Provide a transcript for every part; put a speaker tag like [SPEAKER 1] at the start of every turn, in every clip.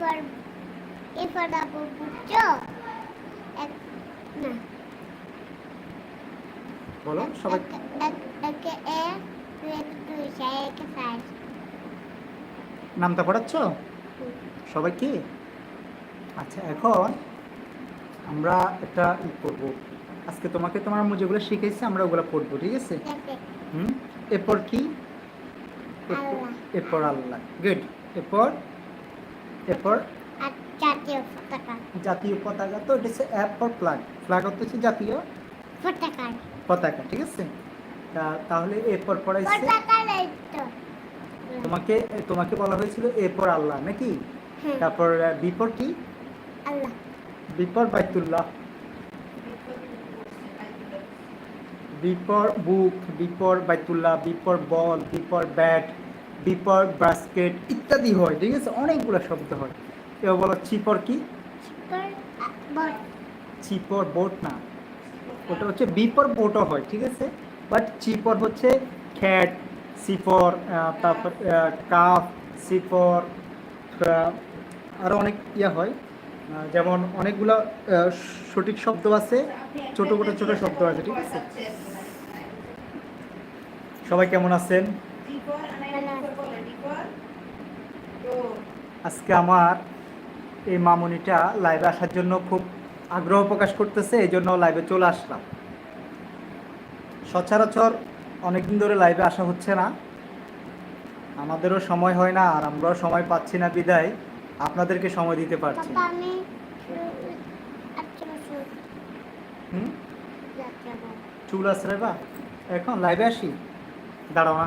[SPEAKER 1] for A for apple বুঝছ না।
[SPEAKER 2] বলো সবাই।
[SPEAKER 1] এক এক এ দুই চার এক পাঁচ
[SPEAKER 2] নামটা পড়াচ্ছ? সবাই কি? আচ্ছা এখন আমরা একটা ই করব। আজকে তোমাকে তোমার আম্মু যেগুলো শিখেছে আমরা ওগুলো পড়ব ঠিক আছে? হুম? এরপর কি? এরপর-
[SPEAKER 1] আল্লাহ।
[SPEAKER 2] এরপর আল্লাহ। গুড এরপর এরপর
[SPEAKER 1] জাতীয় পতাকা।
[SPEAKER 2] জাতীয় পতাকা তো এটা হচ্ছে অ্যাপ ফর ফ্ল্যাগ ফ্ল্যাগ হচ্ছে জাতীয়
[SPEAKER 1] পতাকা।
[SPEAKER 2] পতাকা ঠিক আছে? তাহলে এরপর পড়াইছে। তোমাকে তোমাকে বলা হয়েছিল এরপর আল্লাহ নাকি?
[SPEAKER 1] হ্যাঁ।
[SPEAKER 2] তারপর বিপর কি?
[SPEAKER 1] আল্লাহ।
[SPEAKER 2] বিপর বাইতুল্লাহ। বিপর বুক বিপর বাইতুল্লাহ বিপর বল বিপর ব্যাট। বিপর বাস্কেট ইত্যাদি হয় ঠিক আছে? অনেকগুলো শব্দ হয়। এবার বলো চিপর কি?
[SPEAKER 1] পর
[SPEAKER 2] চিপর বোট না। ওটা হচ্ছে বিপর বোটও হয় ঠিক আছে? বাট চিপর হচ্ছে খ্যাট সিপর তারপর কাফ সিপর আরও অনেক ইয়া হয়। যেমন অনেকগুলো সঠিক শব্দ আছে ছোটো ছোট ছোটো শব্দ আছে ঠিক আছে? সবাই কেমন আছেন? আজকে আমার এই মামুনিটা লাইভে আসার জন্য খুব আগ্রহ প্রকাশ করতেছে এই জন্য লাইভে চলে আসলাম। সচরাচর অনেকদিন ধরে লাইভে আসা হচ্ছে না। আমাদেরও সময় হয় না আর আমরাও সময় পাচ্ছি না বিদায়। আপনাদেরকে সময় দিতে পারছি চুল আসরে বা। এখন লাইভে আসি। দাঁড়াও না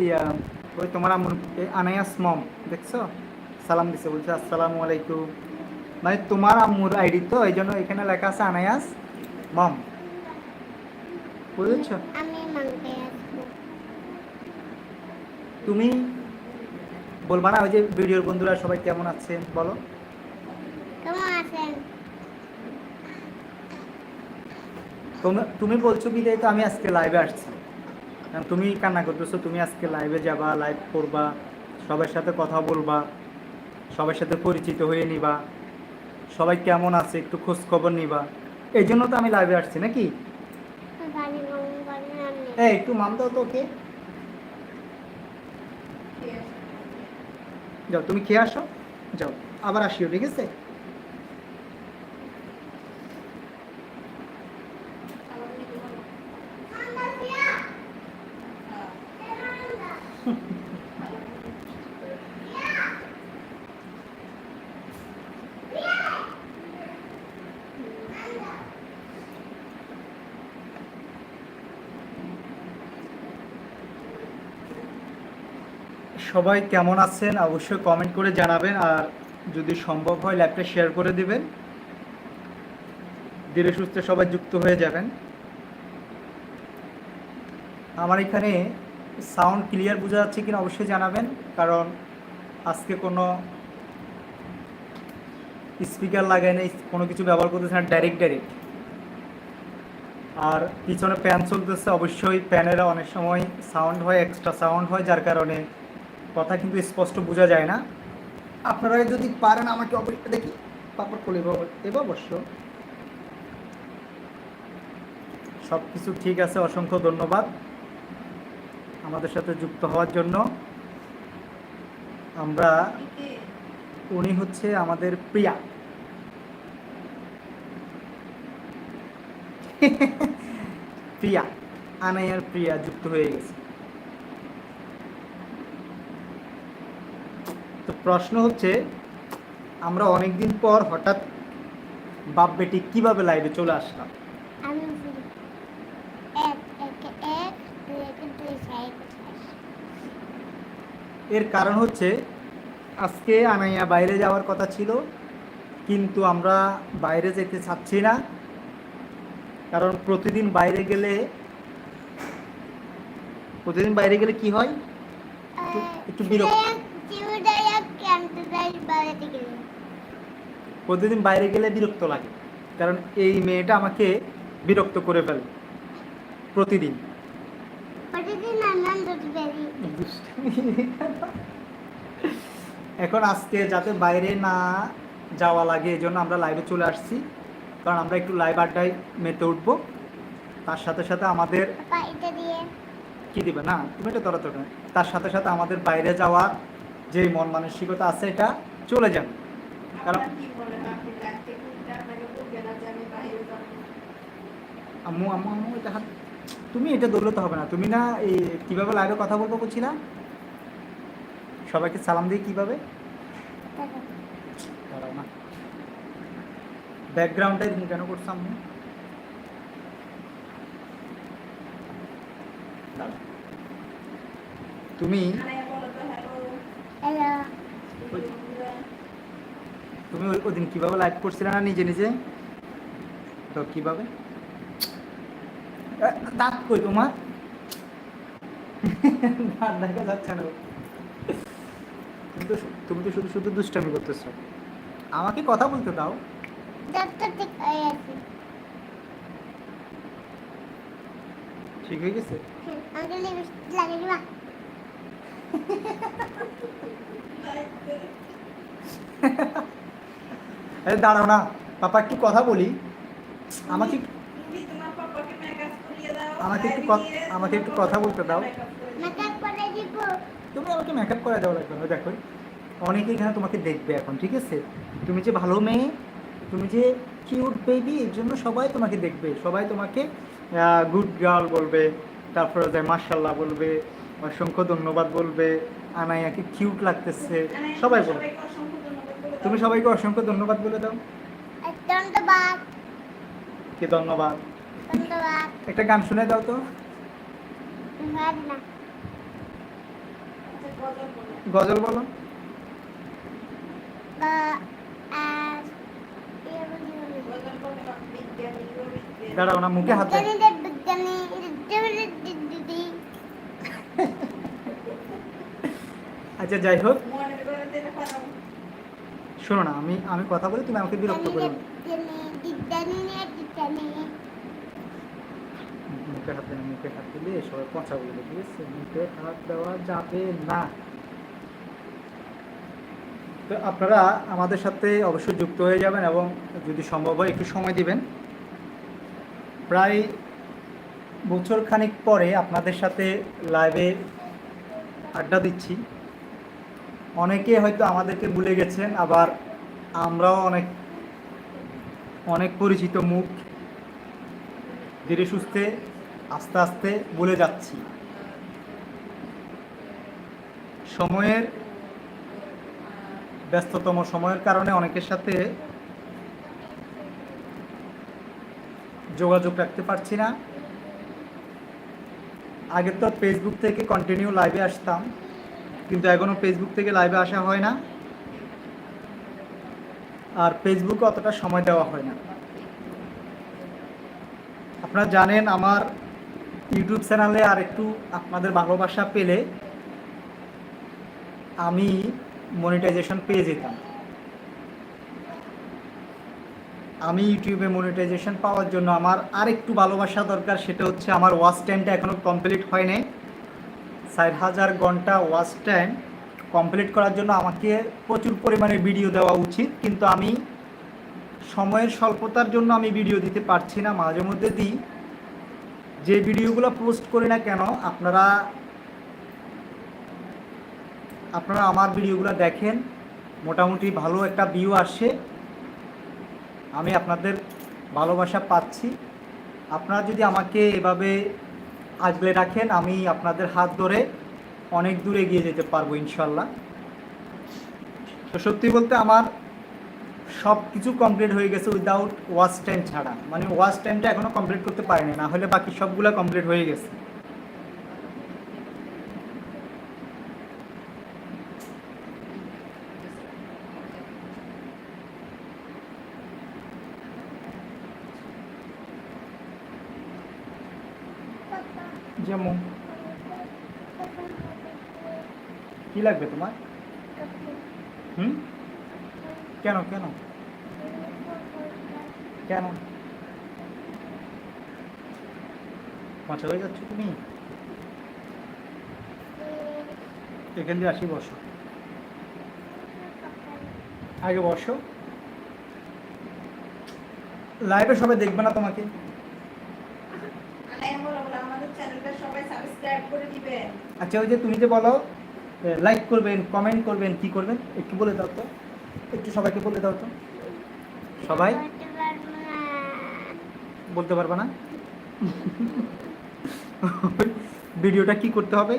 [SPEAKER 2] এই আহ, ওই তোমার আনায়াস মম দেখছ? সালাম দিছে বলছে আসসালামু আলাইকুম। মানে তোমার আম্মুর আইডি তো এই জন্য এখানে লেখা আছে আনায়াস মম। বুঝেছ? তুমি বলবা না ওই যে ভিডিওর বন্ধুরা সবাই কেমন আছেন বলো। তুমি বলছো বিদায় তো আমি আজকে লাইভে আসছি। তুমি কান্না করতেছো তুমি আজকে লাইভে যাবা লাইভ করবা সবার সাথে কথা বলবা। সবার সাথে পরিচিত হয়ে নিবা। সবাই কেমন আছে একটু খোঁজ খবর নিবা। এই জন্য তো আমি লাইভে আসছি নাকি? এই একটু মাম দাও তো ওকে। যাও তুমি খেয়ে আসো। যাও আবার আসিও ঠিক আছে? সবাই কেমন আছেন, অবশ্যই কমেন্ট করে জানাবেন। আর যদি সম্ভব হয় ল্যাপটা শেয়ার করে দিবেন। ধীরে সুস্থে সবাই যুক্ত হয়ে যাবেন। আমার এখানে সাউন্ড ক্লিয়ার বোঝা যাচ্ছে কিনা অবশ্যই জানাবেন, কারণ আজকে কোনো স্পিকার লাগাই নাই, কোনো কিছু ব্যবহার করতেছে না ডাইরেক্ট ডাইরেক্ট আর পিছনে প্যান চলতেছে, অবশ্যই প্যানেরা অনেক সময় সাউন্ড হয় এক্সট্রা সাউন্ড হয়, যার কারণে কথা কিন্তু স্পষ্ট বোঝা যায় না। আপনারা যদি পারেন আমাকে অবশ্যই দেখি। পাপড় খুলে দেবো অবশ্য। সব কিছু ঠিক আছে, অসংখ্য ধন্যবাদ আমাদের সাথে যুক্ত হওয়ার জন্য। আমরা উনি হচ্ছে আমাদের প্রিয়া। প্রিয়া আনায়ার প্রিয়া যুক্ত হয়ে গেছে। তো প্রশ্ন হচ্ছে আমরা অনেকদিন পর হঠাৎ বাপ বেটি কীভাবে লাইভে চলে আসলাম? এর কারণ হচ্ছে আজকে আনাইয়া বাইরে যাওয়ার কথা ছিল কিন্তু আমরা বাইরে যেতে চাচ্ছি না কারণ প্রতিদিন বাইরে গেলে প্রতিদিন বাইরে গেলে কি হয়? একটু বিরক্ত।
[SPEAKER 1] চিউদায়া ক্যান্টে যাই বাড়িতে গেলে
[SPEAKER 2] প্রতিদিন বাইরে গেলে বিরক্ত লাগে কারণ এই মেয়েটা আমাকে বিরক্ত করে ফেলে প্রতিদিন। এখন আজকে যাতে বাইরে না যাওয়া লাগে এই জন্য আমরা লাইভে চলে আসছি কারণ আমরা একটু লাইভ আড্ডায় মেতে উঠবো। তার সাথে সাথে আমাদের কি দিবে? না তুমি এটা তরা তরা তার সাথে সাথে আমাদের বাইরে যাওয়ার যে মন মানসিকতা আছে এটা চলে যাবে। কারণ আম্মু আম্মু আম্মু, এটা হাত তুমি এটা দৌড়তে হবে না। তুমি না এই কীভাবে লাইভে কথা বলব বলছি না? সবাইকে সালাম দিয়ে কীভাবে? ব্যাকগ্রাউন্ডটাই তুমি কেন করছ আম্মু? তুমি তুমি ওই- দিন কীভাবে লাইভ করছিলে না নিজে নিজে? তো কীভাবে? দাঁত কই তোমার? দাঁত দেখা যাচ্ছে না। তুমি তো তুমি তো শুধু শুধু দুষ্টামি করতেছ। আমাকে কথা বলতে দাও।
[SPEAKER 1] হয়ে
[SPEAKER 2] ঠিক হয়ে গেছে? আরে দাঁড়াও না পাপা একটু কথা বলি। আমাকে আমাকে একটু আমাকে একটু কথা বলতে দাও।
[SPEAKER 1] মেকআপ করে দিব।
[SPEAKER 2] তুমি আমাকে মেকআপ করে দেওয়া লাগবে না দেখো। অনেকে এখানে তোমাকে দেখবে এখন ঠিক আছে? তুমি যে ভালো মেয়ে তুমি যে কিউট বেবি এর জন্য সবাই তোমাকে দেখবে। সবাই তোমাকে গুড গার্ল বলবে তারপরে যায় মার্শাল্লাহ বলবে অসংখ্য ধন্যবাদ বলবে। আনাইয়াকে কিউট লাগতেছে। সবাই বলবে তুমি সবাইকে অসংখ্য ধন্যবাদ বলে দাও।
[SPEAKER 1] ধন্যবাদ।
[SPEAKER 2] কি ধন্যবাদ?
[SPEAKER 1] ধন্যবাদ।
[SPEAKER 2] একটা গান শুনে দাও তো। গজল বলো।
[SPEAKER 1] বলি বলি
[SPEAKER 2] দাঁড়াও না মুখে হাতে আচ্ছা যাই হোক। শোনো না আমি আমি কথা বলি তুমি আমাকে বিরক্ত করো না। মুখে হাত দেন মুখে হাত দিলে সবাই পচা বলবে ঠিক আছে? মুখে হাত দেওয়া যাবে না। তো আপনারা আমাদের সাথে অবশ্যই যুক্ত হয়ে যাবেন এবং যদি সম্ভব হয় একটু সময় দিবেন। প্রায় বছর খানিক পরে আপনাদের সাথে লাইভে আড্ডা দিচ্ছি। অনেকে হয়তো আমাদেরকে ভুলে গেছেন, আবার আমরাও অনেক অনেক পরিচিত মুখ ধীরে সুস্থে, আস্তে আস্তে ভুলে যাচ্ছি। সময়ের ব্যস্ততম সময়ের কারণে অনেকের সাথে যোগাযোগ রাখতে পারছি না। আগে তো ফেসবুক থেকে কন্টিনিউ লাইভে আসতাম, কিন্তু এখনও ফেসবুক থেকে লাইভে আসা হয় না। আর ফেসবুকে অতটা সময় দেওয়া হয় না। আপনারা জানেন আমার ইউটিউব চ্যানেলে আর একটু আপনাদের ভালোবাসা পেলে আমি মনিটাইজেশন পেয়ে যেতাম। আমি ইউটিউবে মনিটাইজেশন পাওয়ার জন্য আমার আর একটু ভালোবাসা দরকার, সেটা হচ্ছে আমার ওয়াচ টাইমটা এখনও কমপ্লিট হয় নাই। ষাট হাজার ঘণ্টা ওয়াচ টাইম কমপ্লিট করার জন্য আমাকে প্রচুর পরিমাণে ভিডিও দেওয়া উচিত, কিন্তু আমি সময়ের স্বল্পতার জন্য আমি ভিডিও দিতে পারছি না। মাঝে মধ্যে দিই। যে ভিডিওগুলো পোস্ট করি না কেন, আপনারা আপনারা আমার ভিডিওগুলো দেখেন, মোটামুটি ভালো একটা ভিউ আসে। আমি আপনাদের ভালোবাসা পাচ্ছি। আপনারা যদি আমাকে এভাবে আগলে রাখেন, আমি আপনাদের হাত ধরে অনেক দূরে এগিয়ে যেতে পারব ইনশাল্লাহ তো সত্যি বলতে আমার সব কিছু কমপ্লিট হয়ে গেছে উইদাউট ওয়াচ টাইম ছাড়া। মানে ওয়াচ টাইমটা এখনও কমপ্লিট করতে পারিনি, না হলে বাকি সবগুলো কমপ্লিট হয়ে গেছে। যেমন। কি লাগবে তোমার? হুম? কেন কেন? কেন? পচা হয়ে যাচ্ছ তুমি? এখান দিয়ে আসি, বসো। আগে বসো। লাইভে সবাই দেখবে না তোমাকে
[SPEAKER 3] আনায়া বলো বলো, আমাদের চ্যানেলটা সবাই সাবস্ক্রাইব করে দিবেন
[SPEAKER 2] আচ্ছা ওই যে তুমি যে বলো লাইক করবেন কমেন্ট করবেন, কি করবেন? একটু বলে দাও তো। একটু সবাইকে বলে দাও তো। সবাই?
[SPEAKER 1] বলতে পারব না।
[SPEAKER 2] ভিডিওটা কি করতে হবে?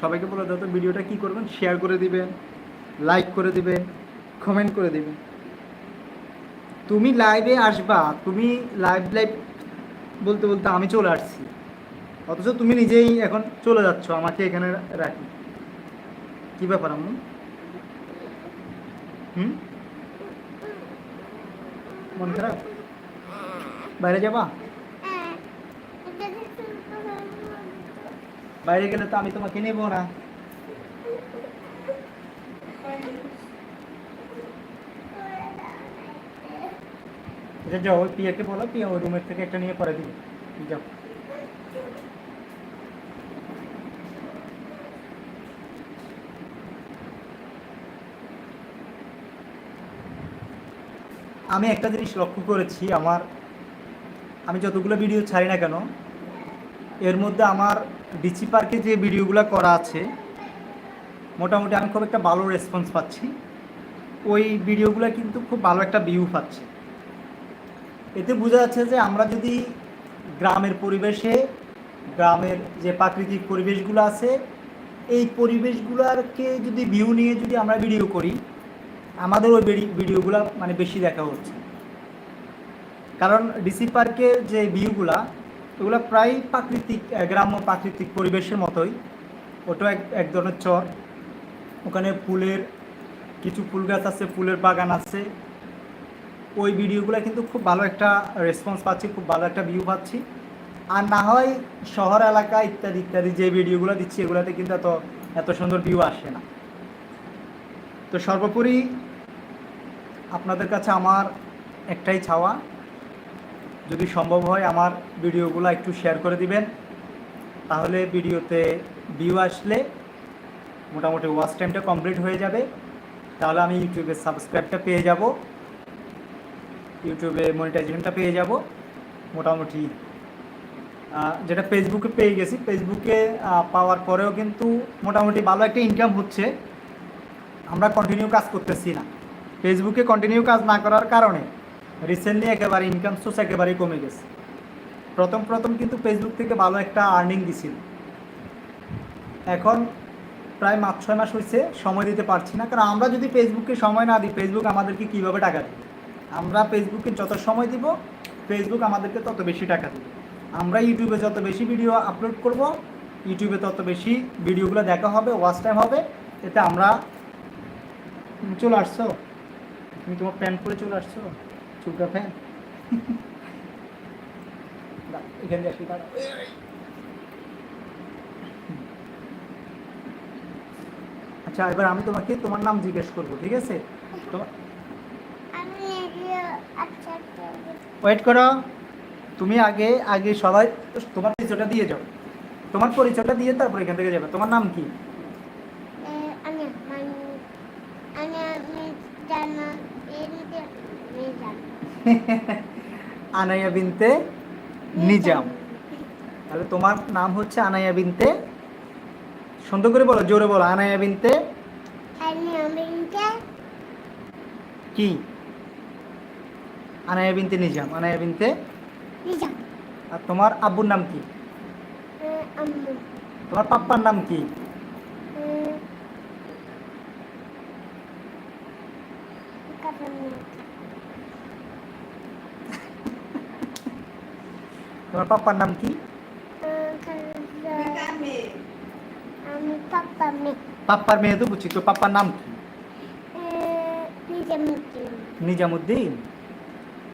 [SPEAKER 2] সবাইকে বলে দাও তো, ভিডিওটা কি করবেন? শেয়ার করে দিবেন লাইক করে দিবেন কমেন্ট করে দিবেন। তুমি লাইভে আসবা, তুমি লাইভ লাইভ বলতে বলতে আমি চলে আসছি। অথচ তুমি নিজেই এখন চলে যাচ্ছ, আমাকে এখানে রাখি। কি ব্যাপার হুম? মন খারাপ? বাইরে যাবা। বাইরে গেলে তো আমি তোমাকে নেব না। আচ্ছা যাও, পিয়াকে বলো, পিয়া ওই রুমের থেকে একটা নিয়ে পরে দিবে। যাও। আমি একটা জিনিস লক্ষ্য করেছি, আমার, আমি যতগুলো ভিডিও ছাড়ি না কেন, এর মধ্যে আমার ডিচি পার্কে যে ভিডিওগুলো করা আছে, মোটামুটি আমি খুব একটা ভালো রেসপন্স পাচ্ছি। ওই ভিডিওগুলো কিন্তু খুব ভালো একটা ভিউ পাচ্ছে। এতে বোঝা যাচ্ছে যে আমরা যদি গ্রামের পরিবেশে, গ্রামের যে প্রাকৃতিক পরিবেশগুলো আছে, এই পরিবেশগুলোকে যদি ভিউ নিয়ে যদি আমরা ভিডিও করি আমাদের ওই ভিডিওগুলো মানে বেশি দেখা হচ্ছে। কারণ ডিসি পার্কের যে ভিউগুলা ওগুলো প্রায় প্রাকৃতিক গ্রাম্য প্রাকৃতিক পরিবেশের মতোই। ওটাও এক এক ধরনের চর। ওখানে ফুলের, কিছু ফুল গাছ আছে, ফুলের বাগান আছে। ওই ভিডিওগুলো কিন্তু খুব ভালো একটা রেসপন্স পাচ্ছি, খুব ভালো একটা ভিউ পাচ্ছি। আর না হয় শহর, এলাকা ইত্যাদি ইত্যাদি যে ভিডিওগুলো দিচ্ছি, এগুলোতে কিন্তু এত এত সুন্দর ভিউ আসে না। তো সর্বোপরি আপনাদের কাছে আমার একটাই ছাওয়া যদি সম্ভব হয় আমার ভিডিওগুলো একটু শেয়ার করে দিবেন। তাহলে ভিডিওতে ভিউ আসলে মোটামুটি ওয়াচ টাইমটা কমপ্লিট হয়ে যাবে। তাহলে আমি ইউটিউবে সাবস্ক্রাইবটা পেয়ে যাব। ইউটিউবে মনিটাইজেশনটা পেয়ে যাব। মোটামুটি যেটা ফেসবুকে পেয়ে গেছি। ফেসবুকে পাওয়ার পরেও কিন্তু মোটামুটি ভালো একটা ইনকাম হচ্ছে। আমরা কন্টিনিউ কাজ করতেছি না। ফেসবুকে কন্টিনিউ কাজ না করার কারণে রিসেন্টলি একেবারে ইনকাম সোর্স একেবারেই কমে গেছে। প্রথম প্রথম কিন্তু ফেসবুক থেকে ভালো একটা আর্নিং দিছিল। এখন প্রায় মাস ছয় মাস হয়েছে সময় দিতে পারছি না। কারণ আমরা যদি ফেসবুকে সময় না দিই ফেসবুক আমাদেরকে কীভাবে টাকা দেবে? আমরা ফেসবুকে যত সময় দিব ফেসবুক আমাদেরকে তত বেশি টাকা দেবে। আমরা ইউটিউবে যত বেশি ভিডিও আপলোড করব ইউটিউবে তত বেশি ভিডিওগুলো দেখা হবে ওয়াচ টাইম হবে, এতে আমরা চলে আসছো। তুমি তোমার প্যান্ট পরে চলে আসছো? চুলকা ফ্যান? এখানে আসি। আচ্ছা এবার আমি তোমাকে তোমার নাম জিজ্ঞেস করব ঠিক আছে?
[SPEAKER 1] আচ্ছা আচ্ছা।
[SPEAKER 2] ওয়েট করো। তুমি আগে আগে সবাই তোমার পরিচয়টা দিয়ে যাও। তোমার পরিচয়টা দিয়ে তারপর এখান থেকে যাবে। তোমার নাম কি? আনাইয়া বিনতে নিজাম। তাহলে তোমার নাম হচ্ছে আনাইয়া বিনতে? সুন্দর করে বলো জোরে বলো আনাইয়া বিনতে কি? আনাইয়া বিনতে নিজাম আনাইয়া বিনতে
[SPEAKER 1] নিজাম।
[SPEAKER 2] আর তোমার আব্বুর নাম কি? তোমার পাপ্পার নাম কি
[SPEAKER 1] এ, কাপানি
[SPEAKER 2] তোমার পাপ্পার নাম কি? পাপ্পার মেয়ে তো বুঝছি তো পাপ্পার নাম কি? নিজামুদ্দিন।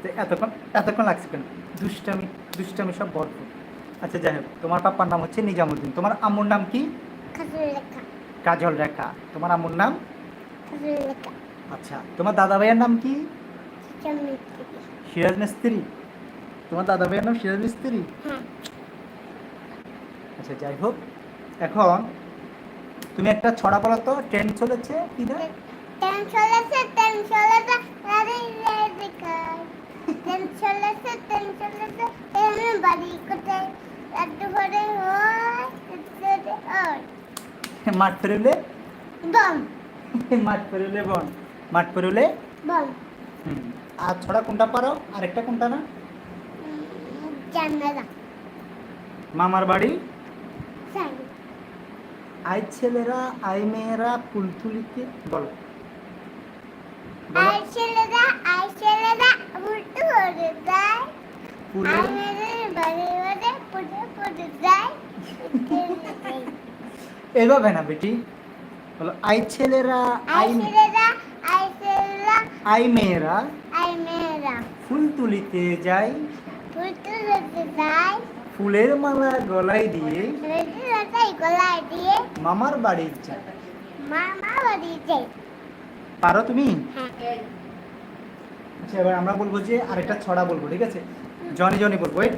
[SPEAKER 2] তো এতক্ষণ এতক্ষণ লাগছে কেন? দুষ্টামি দুষ্টামি সব ভরপুর আচ্ছা যাই হোক তোমার পাপ্পার নাম হচ্ছে নিজামুদ্দিন। তোমার আম্মুর নাম কি? কাজল রেখা তোমার আম্মুর নাম? আচ্ছা তোমার দাদা ভাইয়ের নাম কি? সিরাজ মিস্ত্রি তোমার দাদা ভাইয়ের নাম সিরাজ মিস্ত্রি আচ্ছা যাই হোক এখন তুমি একটা ছড়া বলো তো ট্রেন চলেছে কি না
[SPEAKER 1] ট্রেন চলেছে ট্রেন চলেছে আরে ট্রেন চলেছে ট্রেন চলেছে ট্রেন বাড়ি কোথায়? একটু করে হয়
[SPEAKER 2] মাঠ পেরোলে?
[SPEAKER 1] বম
[SPEAKER 2] মাঠ পেরোলে বন। মাঠ পেরোলে?
[SPEAKER 1] বম
[SPEAKER 2] আর ছড়া কোনটা পারো? আরেকটা কোনটা না?
[SPEAKER 1] জানালা।
[SPEAKER 2] মামার বাড়ি? আই ছেলেরা আই মেয়েরা ফুল তুলিতে বলো।
[SPEAKER 1] আই ছেলেরা আই ছেলেরা উল্টো করে যায়। আই মেয়েদের বাড়ি বাড়ি পুজো পুজো যায়।
[SPEAKER 2] এভাবে না বেটি। বলো আই ছেলেরা
[SPEAKER 1] আই ছেলেরা আই ছেলেরা
[SPEAKER 2] আই মেয়েরা
[SPEAKER 1] আই মেয়েরা।
[SPEAKER 2] ফুল তুলিতে যাই
[SPEAKER 1] যায়।
[SPEAKER 2] ফুলের মালা গলায় দিয়ে
[SPEAKER 1] গলায় দিয়ে
[SPEAKER 2] মামার বাড়ি যায়
[SPEAKER 1] মামা বাড়ি যায়
[SPEAKER 2] পারো তুমি? আচ্ছা এবার আমরা বলব যে আরেকটা ছড়া বলব ঠিক আছে? জনি জনি বলব wait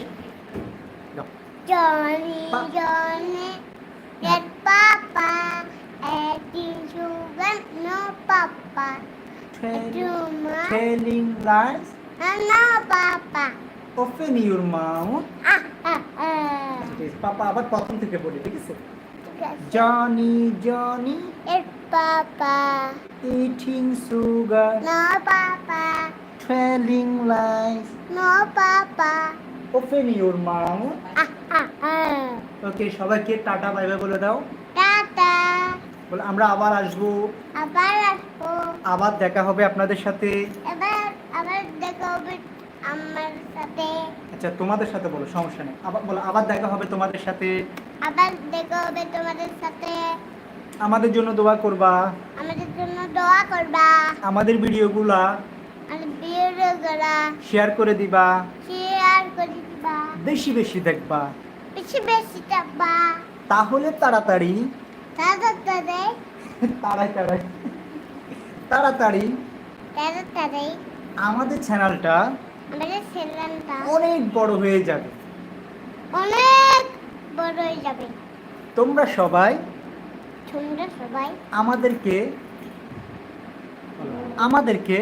[SPEAKER 2] Pa-
[SPEAKER 1] Johnny, get Papa, eating sugar, no Papa,
[SPEAKER 2] Telling lies,
[SPEAKER 1] no, no Papa.
[SPEAKER 2] Open your mouth.
[SPEAKER 1] Ah, ah, ah.
[SPEAKER 2] Papa আবার প্রথম থেকে বলি ঠিক আছে? Johnny Johnny
[SPEAKER 1] It's Papa,
[SPEAKER 2] eating sugar
[SPEAKER 1] no Papa,
[SPEAKER 2] telling lies.
[SPEAKER 1] no Papa.
[SPEAKER 2] Open your mouth. Okay সবাইকে tata bye bye বলে দাও।
[SPEAKER 1] Tata,
[SPEAKER 2] বলে আমরা আবার আসব।
[SPEAKER 1] আবার আসব।
[SPEAKER 2] আবার দেখা হবে আপনাদের সাথে।
[SPEAKER 1] আবার হবে আমার সাথে।
[SPEAKER 2] আচ্ছা তোমাদের সাথে বলো সমস্যা নেই। আবার বলো আবার দেখা হবে তোমাদের সাথে।
[SPEAKER 1] আবার দেখা হবে তোমাদের সাথে।
[SPEAKER 2] আমাদের জন্য দোয়া করবা।
[SPEAKER 1] আমাদের জন্য দোয়া করবা।
[SPEAKER 2] আমাদের ভিডিওগুলা
[SPEAKER 1] আর ভিডিও
[SPEAKER 2] শেয়ার করে দিবা।
[SPEAKER 1] শেয়ার করে দিবা।
[SPEAKER 2] বেশি বেশি দেখবা।
[SPEAKER 1] বেশি বেশি চাপবা
[SPEAKER 2] তাহলে তাড়াতাড়ি।
[SPEAKER 1] তাড়াতাড়ি।
[SPEAKER 2] তাড়াই তাড়াতাড়ি।
[SPEAKER 1] তাড়াতাড়ি।
[SPEAKER 2] আমাদের চ্যানেলটা
[SPEAKER 1] আমাদের
[SPEAKER 2] অনেক বড় হয়ে যাবে।
[SPEAKER 1] অনেক বড় হয়ে যাবে।
[SPEAKER 2] তোমরা সবাই
[SPEAKER 1] তোমরা সবাই
[SPEAKER 2] আমাদেরকে আমাদেরকে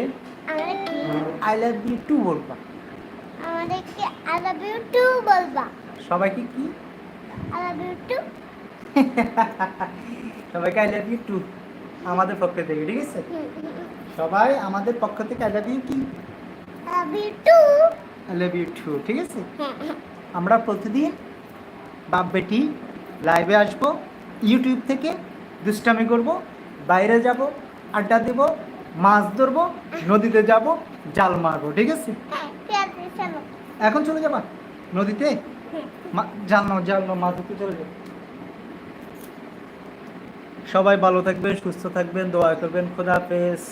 [SPEAKER 2] আই লাভ ইউ টু বলবা।
[SPEAKER 1] আমাদেরকে আই লাভ ইউ টু বলবা।
[SPEAKER 2] সবাইকে কি?
[SPEAKER 1] আই লাভ ইউ টু
[SPEAKER 2] সবাইকে আই লাভ ইউ টু আমাদের পক্ষ থেকে ঠিক আছে? সবাই আমাদের পক্ষ থেকে আই লাভ ইউ কি?
[SPEAKER 1] আই লাভ ইউ টু
[SPEAKER 2] ঠিক আছে? আমরা প্রতিদিন বাপ বেটি লাইভে আসব ইউটিউব থেকে দুষ্টামি করব বাইরে যাব আড্ডা দেব মাছ ধরবো নদীতে যাব জাল মারবো ঠিক আছে?
[SPEAKER 1] হ্যাঁ
[SPEAKER 2] এখন চলে যাবা? নদীতে? জাল নাও জাল নাও মাছ ধরতে চলে যাও। সবাই ভালো থাকবেন সুস্থ থাকবেন দোয়া করবেন খোদা হাফেজ।